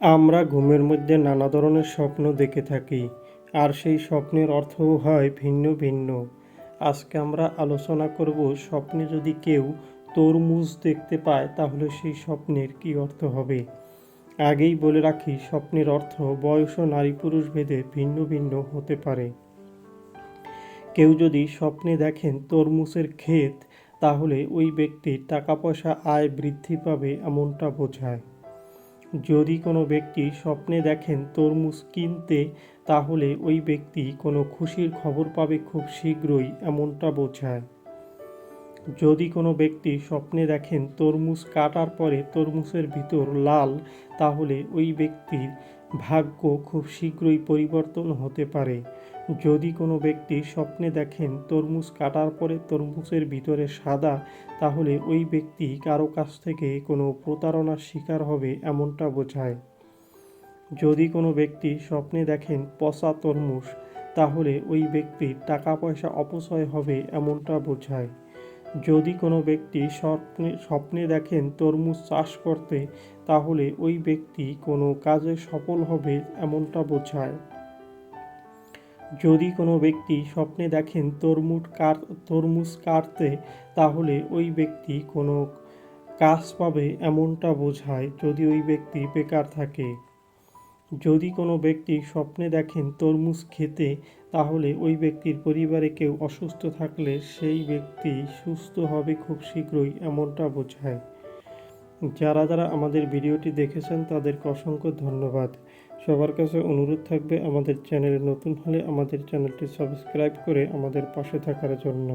আমরা ঘুমের মধ্যে নানা ধরনের স্বপ্ন দেখে থাকি, আর সেই স্বপ্নের অর্থও হয় ভিন্ন ভিন্ন। আজকে আমরা আলোচনা করব স্বপ্নে যদি কেউ তরমুজ দেখতে পায়, তাহলে সেই স্বপ্নের কী অর্থ হবে? আগেই বলে রাখি, স্বপ্নের অর্থ বয়স ও নারী পুরুষ ভেদে ভিন্ন ভিন্ন হতে পারে। কেউ যদি স্বপ্নে দেখেন তরমুজের ক্ষেত, তাহলে ওই ব্যক্তির টাকা পয়সা আয় বৃদ্ধি পাবে এমনটা বোঝায়। যদি কোনো ব্যক্তি স্বপ্নে দেখেন তরমুজ কিনতে, তাহলে ওই ব্যক্তি কোনো খুশির খবর পাবে খুব শীঘ্রই, এমনটা বোঝায়। যদি কোনো ব্যক্তি স্বপ্নে দেখেন তরমুজ কাটার পরে তরমুজের ভিতর লাল, তাহলে ওই ব্যক্তির ভাগ্য খুব শীঘ্রই পরিবর্তন হতে পারে। যদি কোনো ব্যক্তি স্বপ্নে দেখেন তরমুজ কাটার পরে তরমুজের ভিতরে সাদা, তাহলে ওই ব্যক্তি কারও কাছ থেকে কোনো প্রতারণার শিকার হবে এমনটা বোঝায়। যদি কোনো ব্যক্তি স্বপ্নে দেখেন পচা তরমুজ, তাহলে ওই ব্যক্তির টাকা পয়সা অপচয় হবে এমনটা বোঝায়। যদি কোনো ব্যক্তি স্বপ্নে স্বপ্নে দেখেন তরমুজ চাষ করতে, তাহলে ওই ব্যক্তি কোনো কাজে সফল হবে এমনটা বোঝায়। যদি কোনো ব্যক্তি স্বপ্নে দেখেন তরমুজ কাট তরমুজ কাটতে, তাহলে ওই ব্যক্তি কোনো কাজ পাবে এমনটা বোঝায় যদি ওই ব্যক্তি বেকার থাকে। যদি কোনো ব্যক্তি স্বপ্নে দেখেন তরমুজ খেতে, তাহলে ওই ব্যক্তির পরিবারে কেউ অসুস্থ থাকলে সেই ব্যক্তি সুস্থ হবে খুব শীঘ্রই এমনটা বোঝায়। যারা যারা আমাদের ভিডিওটি দেখেছেন, তাদেরকে অসংখ্য ধন্যবাদ। সবার কাছে অনুরোধ থাকবে আমাদের চ্যানেলে নতুন হলে আমাদের চ্যানেলটি সাবস্ক্রাইব করে আমাদের পাশে থাকার জন্য।